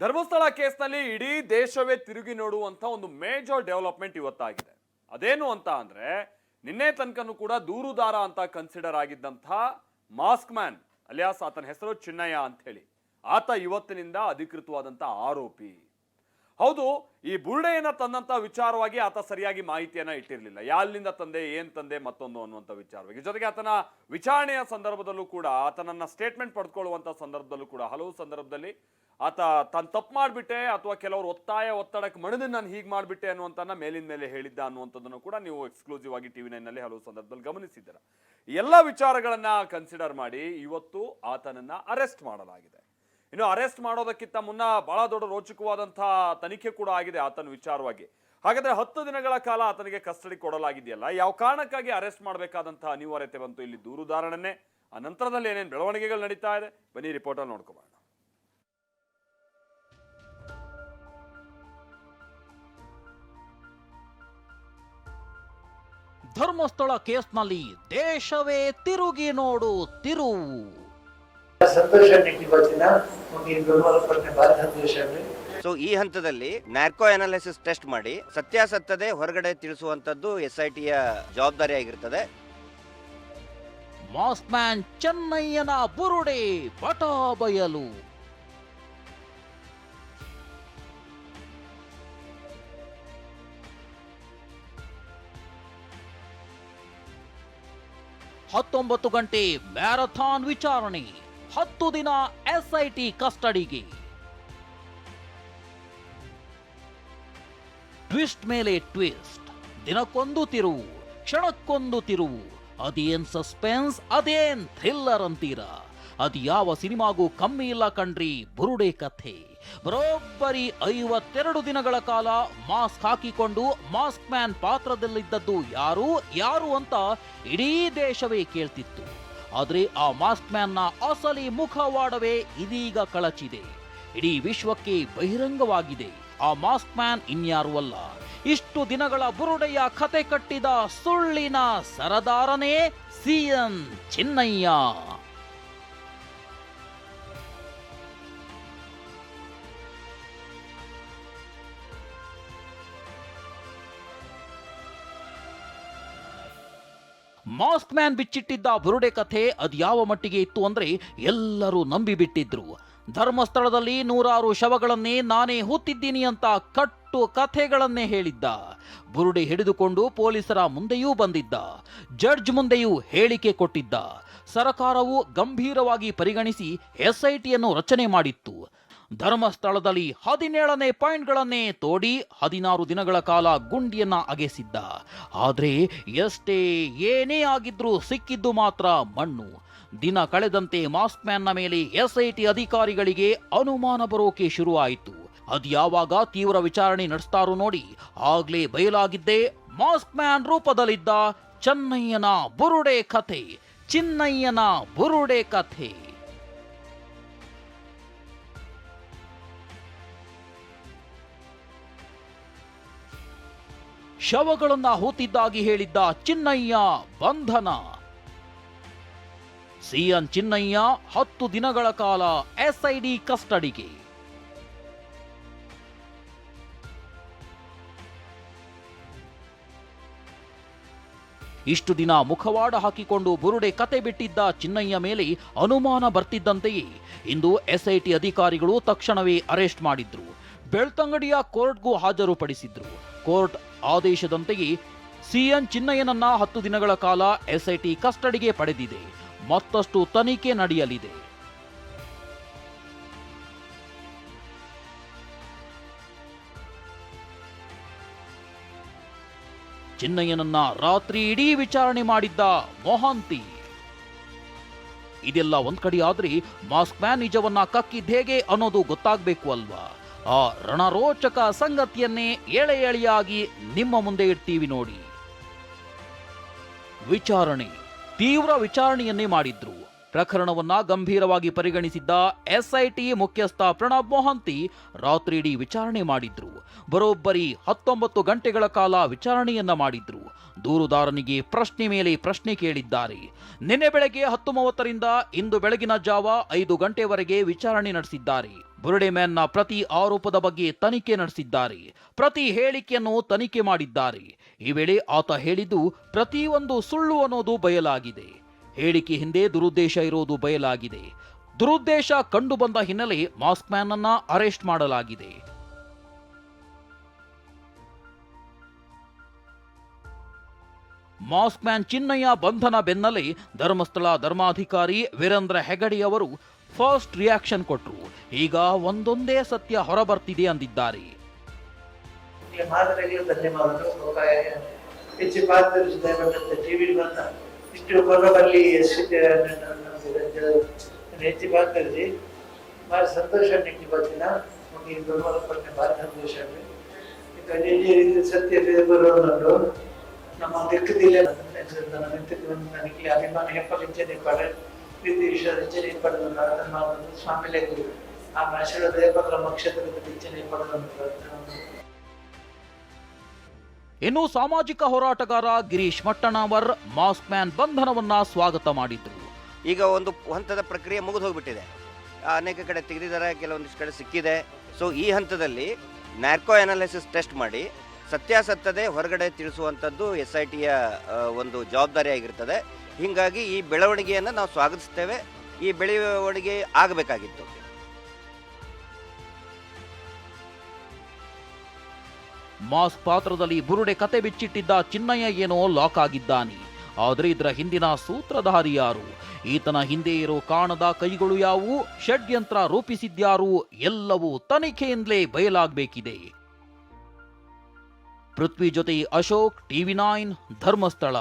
ಧರ್ಮಸ್ಥಳ ಕೇಸ್ನಲ್ಲಿ ಇಡೀ ದೇಶವೇ ತಿರುಗಿ ನೋಡುವಂತ ಒಂದು ಮೇಜರ್ ಡೆವಲಪ್ಮೆಂಟ್ ಇವತ್ತಾಗಿದೆ. ಅದೇನು ಅಂತ ಅಂದರೆ, ನಿನ್ನೆ ತನಕನೂ ಕೂಡ ದೂರುದಾರ ಅಂತ ಕನ್ಸಿಡರ್ ಆಗಿದ್ದಂಥ ಮಾಸ್ಕ್ ಮ್ಯಾನ್ ಅಲಿಯಾಸ್ ಆತನ ಹೆಸರು ಚಿನ್ನಯ್ಯ ಅಂತ ಹೇಳಿ ಆತ ಇವತ್ತಿನಿಂದ ಅಧಿಕೃತವಾದಂಥ ಆರೋಪಿ. ಹೌದು, ಈ ಬುರುಡೆಯನ್ನ ತಂದಂತ ವಿಚಾರವಾಗಿ ಆತ ಸರಿಯಾಗಿ ಮಾಹಿತಿಯನ್ನ ಇಟ್ಟಿರಲಿಲ್ಲ. ಯಾಲ್ಲಿಂದ ತಂದೆ, ಏನ್ ತಂದೆ ಮತ್ತೊಂದು ಅನ್ನುವಂಥ ವಿಚಾರವಾಗಿ. ಜೊತೆಗೆ ಆತನ ವಿಚಾರಣೆಯ ಸಂದರ್ಭದಲ್ಲೂ ಕೂಡ, ಆತನನ್ನ ಸ್ಟೇಟ್ಮೆಂಟ್ ಪಡೆದುಕೊಳ್ಳುವಂತ ಸಂದರ್ಭದಲ್ಲೂ ಕೂಡ, ಹಲವು ಸಂದರ್ಭದಲ್ಲಿ ಆತ ತಾನು ತಪ್ಪು ಮಾಡಿಬಿಟ್ಟೆ ಅಥವಾ ಕೆಲವರು ಒತ್ತಾಯ, ಒತ್ತಡಕ್ಕೆ ಮಣಿದು ನಾನು ಹೀಗೆ ಮಾಡಿಬಿಟ್ಟೆ ಅನ್ನುವಂಥನ್ನ ಮೇಲಿನ ಮೇಲೆ ಹೇಳಿದ್ದ ಅನ್ನುವಂಥದ್ದನ್ನು ಕೂಡ ನೀವು ಎಕ್ಸ್ಕ್ಲೂಸಿವ್ ಆಗಿ ಟಿವಿ ನೈನ್ನಲ್ಲಿ ಹಲವು ಸಂದರ್ಭದಲ್ಲಿ ಗಮನಿಸಿದ್ದೀರ. ಎಲ್ಲ ವಿಚಾರಗಳನ್ನ ಕನ್ಸಿಡರ್ ಮಾಡಿ ಇವತ್ತು ಆತನನ್ನ ಅರೆಸ್ಟ್ ಮಾಡಲಾಗಿದೆ. ಇನ್ನು ಅರೆಸ್ಟ್ ಮಾಡೋದಕ್ಕಿಂತ ಮುನ್ನ ಬಹಳ ದೊಡ್ಡ ರೋಚಕವಾದಂತಹ ತನಿಖೆ ಕೂಡ ಆಗಿದೆ ಆತನ ವಿಚಾರವಾಗಿ. ಹಾಗಾದ್ರೆ ಹತ್ತು ದಿನಗಳ ಕಾಲ ಆತನಿಗೆ ಕಸ್ಟಡಿ ಕೊಡಲಾಗಿದೆಯಲ್ಲ, ಯಾವ ಕಾರಣಕ್ಕಾಗಿ ಅರೆಸ್ಟ್ ಮಾಡಬೇಕಾದಂತಹ ಅನಿವಾರ್ಯತೆ ಬಂತು ಇಲ್ಲಿ ದೂರುದಾರನನ್ನೇ ಆ ನಂತರದಲ್ಲಿ ಏನೇನು ಬೆಳವಣಿಗೆಗಳು ನಡೀತಾ ಇದೆ? ಬನ್ನಿ, ರಿಪೋರ್ಟಲ್ಲಿ ನೋಡ್ಕೋಬೋಣ ಧರ್ಮಸ್ಥಳ ಕೇಸ್ನಲ್ಲಿ ದೇಶವೇ ತಿರುಗಿ ನೋಡು, ತಿರುವು. ಸಂತೋಷ ಸೊ ಈ ಹಂತದಲ್ಲಿ ನ್ಯಾರ್ಕೋ ಅನಾಲಿಸಿಸ್ ಟೆಸ್ಟ್ ಮಾಡಿ ಸತ್ಯಾಸತ್ಯದೆ ಹೊರಗಡೆ ತಿಳಿಸುವಂತದ್ದು ಎಸ್ ಐ ಟಿಯ ಜವಾಬ್ದಾರಿ ಆಗಿರ್ತದೆ. ಚೆನ್ನಯ್ಯನ ಬುರುಡೆ ಪಟ ಬಯಲು ಹತ್ತೊಂಬತ್ತು ಗಂಟೆ ಮ್ಯಾರಥಾನ್ ವಿಚಾರಣೆ. ಹತ್ತು ದಿನ ಎಸ್ಐಟಿ ಕಸ್ಟಡಿಗೆ. ಟ್ವಿಸ್ಟ್ ಮೇಲೆ ಟ್ವಿಸ್ಟ್. ದಿನಕ್ಕೊಂದು ತಿರುವು, ಕ್ಷಣಕ್ಕೊಂದು ತಿರುವು. ಅದೇನ್ ಸಸ್ಪೆನ್ಸ್, ಅದೇನ್ ಥ್ರಿಲ್ಲರ್ ಅಂತೀರ? ಅದು ಯಾವ ಸಿನಿಮಾಗೂ ಕಮ್ಮಿ ಇಲ್ಲ ಕಣ್ರಿ, ಬುರುಡೆ ಕಥೆ. ಬರೋಬ್ಬರಿ ಐವತ್ತೆರಡು ದಿನಗಳ ಕಾಲ ಮಾಸ್ಕ್ ಹಾಕಿಕೊಂಡು ಮಾಸ್ಕ್ ಮ್ಯಾನ್ ಪಾತ್ರದಲ್ಲಿದ್ದದ್ದು ಯಾರು ಯಾರು ಅಂತ ಇಡೀ ದೇಶವೇ ಕೇಳ್ತಿತ್ತು. ಆದ್ರೆ ಆ ಮಾಸ್ಕ್ ಮ್ಯಾನ್ನ ಅಸಲಿ ಮುಖವಾಡವೇ ಇದೀಗ ಕಳಚಿದೆ. ಇಡೀ ವಿಶ್ವಕ್ಕೆ ಬಹಿರಂಗವಾಗಿದೆ. ಆ ಮಾಸ್ಕ್ ಮ್ಯಾನ್ ಇನ್ಯಾರು ಅಲ್ಲ. ಇಷ್ಟು ದಿನಗಳ ಬುರುಡೆಯ ಕತೆ ಕಟ್ಟಿದ ಸುಳ್ಳಿನ ಸರದಾರನೇ C N Chinnayya. Mask man ಬಿಚ್ಚಿಟ್ಟಿದ್ದ ಬುರುಡೆ ಕಥೆ ಅದ್ಯಾವ ಮಟ್ಟಿಗೆ ಇತ್ತು ಅಂದ್ರೆ ಎಲ್ಲರೂ ನಂಬಿಬಿಟ್ಟಿದ್ರು. ಧರ್ಮಸ್ಥಳದಲ್ಲಿ ನೂರಾರು ಶವಗಳನ್ನೇ ನಾನೇ ಹೂತಿದ್ದೀನಿ ಅಂತ ಕಟ್ಟು ಕಥೆಗಳನ್ನೇ ಹೇಳಿದ್ದ. ಬುರುಡೆ ಹಿಡಿದುಕೊಂಡು ಪೊಲೀಸರ ಮುಂದೆಯೂ ಬಂದಿದ್ದ. ಜಡ್ಜ್ ಮುಂದೆಯೂ ಹೇಳಿಕೆ ಕೊಟ್ಟಿದ್ದ. ಸರಕಾರವು ಗಂಭೀರವಾಗಿ ಪರಿಗಣಿಸಿ ಎಸ್ಐಟಿಯನ್ನು ರಚನೆ ಮಾಡಿತ್ತು. ಧರ್ಮಸ್ಥಳದಲ್ಲಿ ಹದಿನೇಳನೇ ಪಾಯಿಂಟ್ಗಳನ್ನೇ ತೋಡಿ ಹದಿನಾರು ದಿನಗಳ ಕಾಲ ಗುಂಡಿಯನ್ನ ಅಗೆಸಿದ್ದ. ಆದರೆ ಎಷ್ಟೇ ಏನೇ ಆಗಿದ್ರೂ ಸಿಕ್ಕಿದ್ದು ಮಾತ್ರ ಮಣ್ಣು. ದಿನ ಕಳೆದಂತೆ ಮಾಸ್ಕ್ ಮ್ಯಾನ್ನ ಮೇಲೆ ಎಸ್ಐಟಿ ಅಧಿಕಾರಿಗಳಿಗೆ ಅನುಮಾನ ಬರೋಕೆ ಶುರುವಾಯಿತು. ಅದ್ಯಾವಾಗ ತೀವ್ರ ವಿಚಾರಣೆ ನಡೆಸ್ತಾರೋ ನೋಡಿ, ಆಗ್ಲೇ ಬಯಲಾಗಿದ್ದೇ ಮಾಸ್ಕ್ ಮ್ಯಾನ್ ರೂಪದಲ್ಲಿದ್ದ ಚೆನ್ನಯ್ಯನ ಬುರುಡೆ ಕಥೆ, ಚಿನ್ನಯ್ಯನ ಬುರುಡೆ ಕಥೆ. ಶವಗಳನ್ನ ಹೂತಿದ್ದಾಗಿ ಹೇಳಿದ್ದ ಚಿನ್ನಯ್ಯ ಬಂಧನ. ಸಿಎಂ ಚಿನ್ನಯ್ಯ ಹತ್ತು ದಿನಗಳ ಕಾಲ ಎಸ್ಐಡಿ ಕಸ್ಟಡಿಗೆ. ಇಷ್ಟು ದಿನ ಮುಖವಾಡ ಹಾಕಿಕೊಂಡು ಬುರುಡೆ ಕತೆ ಬಿಟ್ಟಿದ್ದ ಚಿನ್ನಯ್ಯ ಮೇಲೆ ಅನುಮಾನ ಬರ್ತಿದ್ದಂತೆಯೇ ಇಂದು ಎಸ್ಐಟಿ ಅಧಿಕಾರಿಗಳು ತಕ್ಷಣವೇ ಅರೆಸ್ಟ್ ಮಾಡಿದ್ರು. ಬೆಳ್ತಂಗಡಿಯ ಕೋರ್ಟ್ಗೂ ಹಾಜರುಪಡಿಸಿದ್ರು. ಕೋರ್ಟ್ ಆದೇಶದಂತೆಯೇ ಸಿಎನ್ ಚಿನ್ನಯ್ಯನನ್ನ ಹತ್ತು ದಿನಗಳ ಕಾಲ ಎಸ್ಐಟಿ ಕಸ್ಟಡಿಗೆ ಪಡೆದಿದೆ. ಮತ್ತಷ್ಟು ತನಿಖೆ ನಡೆಯಲಿದೆ. ಚಿನ್ನಯ್ಯನನ್ನ ರಾತ್ರಿ ಇಡೀ ವಿಚಾರಣೆ ಮಾಡಿದ್ದ ಮೊಹಾಂತಿ. ಇದೆಲ್ಲ ಒಂದ್ ಕಡೆ ಆದ್ರೆ ಮಾಸ್ಕ್ ಮ್ಯಾನ್ ನಿಜವನ್ನ ಕಕ್ಕಿದ್ ಹೇಗೆ ಅನ್ನೋದು ಗೊತ್ತಾಗ್ಬೇಕು ಅಲ್ವಾ? ಆ ರಣರೋಚಕ ಸಂಗತಿಯನ್ನೇ ಎಳೆ ಎಳೆಯಾಗಿ ನಿಮ್ಮ ಮುಂದೆ ಇಡ್ತೀವಿ ನೋಡಿ. ವಿಚಾರಣೆ ತೀವ್ರ ವಿಚಾರಣೆಯನ್ನೇ ಮಾಡಿದ್ರು. ಪ್ರಕರಣವನ್ನ ಗಂಭೀರವಾಗಿ ಪರಿಗಣಿಸಿದ್ದ ಎಸ್ಐಟಿ ಮುಖ್ಯಸ್ಥ ಪ್ರಣಬ್ ಮೊಹಂತಿ ರಾತ್ರಿಯಿಡೀ ವಿಚಾರಣೆ ಮಾಡಿದ್ರು. ಬರೋಬ್ಬರಿ ಹತ್ತೊಂಬತ್ತು ಗಂಟೆಗಳ ಕಾಲ ವಿಚಾರಣೆಯನ್ನ ಮಾಡಿದ್ರು. ದೂರುದಾರನಿಗೆ ಪ್ರಶ್ನೆ ಮೇಲೆ ಪ್ರಶ್ನೆ ಕೇಳಿದ್ದಾರೆ. ನಿನ್ನೆ ಬೆಳಗ್ಗೆ ಹತ್ತು ಮೂವತ್ತರಿಂದ ಇಂದು ಬೆಳಗಿನ ಜಾವ ಐದು ಗಂಟೆವರೆಗೆ ವಿಚಾರಣೆ ನಡೆಸಿದ್ದಾರೆ. ಬುರುಡೆಮ್ಯಾನ್ನ ಪ್ರತಿ ಆರೋಪದ ಬಗ್ಗೆ ತನಿಖೆ ನಡೆಸಿದ್ದಾರೆ. ಪ್ರತಿ ಹೇಳಿಕೆಯನ್ನು ತನಿಖೆ ಮಾಡಿದ್ದಾರೆ. ಈ ವೇಳೆ ಆತ ಹೇಳಿದ್ದು, ಪ್ರತಿಯೊಂದು ಸುಳ್ಳು ಅನ್ನೋದು ಬಯಲಾಗಿದೆ. ಹೇಳಿಕೆ ಹಿಂದೆ ದುರುದ್ದೇಶ ಇರೋದು ಬಯಲಾಗಿದೆ. ದುರುದ್ದೇಶ ಕಂಡುಬಂದ ಹಿನ್ನೆಲೆ ಮಾಸ್ಕ್ ಮ್ಯಾನ್ ಅನ್ನ ಅರೆಸ್ಟ್ ಮಾಡಲಾಗಿದೆ. ಮಾಸ್ಕ್ ಮ್ಯಾನ್ ಚಿನ್ನಯ್ಯ ಬಂಧನ ಬೆನ್ನಲ್ಲೇ ಧರ್ಮಸ್ಥಳ ಧರ್ಮಾಧಿಕಾರಿ ವೀರೇಂದ್ರ ಹೆಗಡೆ ಅವರು ಫಸ್ಟ್ ರಿಯಾಕ್ಷನ್ ಕೊಟ್ಟರು ಈಗ ಒಂದೊಂದೇ ಸತ್ಯ ಹೊರಬರ್ತಿದೆ ಅಂದಿದ್ದಾರೆ. ಧನ್ಯವಾದಗಳು. ಹೆಚ್ಚು ಪಾತ್ರ ಇಷ್ಟು ಕೊರಬಲ್ಲಿ ಎಷ್ಟಿದೆ ಹೆಚ್ಚು ಪಾತ್ರರಿಸಿ ಭಾಳ ಸಂತೋಷ ನಿಂಗೆ ಇವತ್ತಿನ. ನಮಗೆ ದುರ್ಬಲ ಪಟ್ಟೆ ಭಾಳ ಸಂತೋಷ ಸತ್ಯ ಬರೋದು ನಮ್ಮ ದಿಕ್ಕದಿಲ್ಲ ನನಗೆ ಅಭಿಮಾನ ಹೆಪ್ಪಲಿಂಚನೆ ಪಡೆ ಪ್ರೀತಿ ವಿಶ್ವದಿಂಚನೆ ಪಡೆದು ಸ್ವಾಮಿಲೇ ಆ ಮನುಷ್ಯರ ನಮ್ಮ ಕ್ಷೇತ್ರದ ಇಚ್ಛನೆ ಪಡೆದು ಇನ್ನು ಸಾಮಾಜಿಕ ಹೋರಾಟಗಾರ ಗಿರೀಶ್ ಮಟ್ಟಣವರ್, ಮಾಸ್ಕ್ ಮ್ಯಾನ್ ಬಂಧನವನ್ನ ಸ್ವಾಗತ ಮಾಡಿದ್ರು. ಈಗ ಒಂದು ಹಂತದ ಪ್ರಕ್ರಿಯೆ ಮುಗಿದು ಹೋಗ್ಬಿಟ್ಟಿದೆ. ಅನೇಕ ಕಡೆ ತೆಗೆದಿದ್ದಾರೆ, ಕೆಲವೊಂದಿಷ್ಟು ಕಡೆ ಸಿಕ್ಕಿದೆ. ಸೊ ಈ ಹಂತದಲ್ಲಿ ನ್ಯಾರ್ಕೋ ಅನಾಲಿಸಿಸ್ ಟೆಸ್ಟ್ ಮಾಡಿ ಸತ್ಯಾಸತ್ಯದೆ ಹೊರಗಡೆ ತಿಳಿಸುವಂಥದ್ದು ಎಸ್ ಐ ಟಿಯ ಒಂದು ಜವಾಬ್ದಾರಿ ಆಗಿರ್ತದೆ. ಹೀಗಾಗಿ ಈ ಬೆಳವಣಿಗೆಯನ್ನು ನಾವು ಸ್ವಾಗತಿಸ್ತೇವೆ. ಈ ಬೆಳವಣಿಗೆ ಆಗಬೇಕಾಗಿತ್ತು. ಮಾಸ್ಕ್ ಪಾತ್ರದಲ್ಲಿ ಬುರುಡೆ ಕತೆ ಬಿಚ್ಚಿಟ್ಟಿದ್ದ ಚಿನ್ನಯ್ಯ ಏನೋ ಲಾಕ್ ಆಗಿದ್ದಾನೆ. ಆದರೆ ಇದರ ಹಿಂದಿನ ಸೂತ್ರಧಾರಿ ಯಾರು? ಈತನ ಹಿಂದೆ ಇರೋ ಕಾಣದ ಕೈಗಳು ಯಾವುವು? ಷಡ್ಯಂತ್ರ ರೂಪಿಸಿದ್ಯಾರು? ಎಲ್ಲವೂ ತನಿಖೆಯಿಂದಲೇ ಬಯಲಾಗಬೇಕಿದೆ. ಪೃಥ್ವಿ ಜೊತೆ ಅಶೋಕ್, ಟಿವಿ ನೈನ್, ಧರ್ಮಸ್ಥಳ.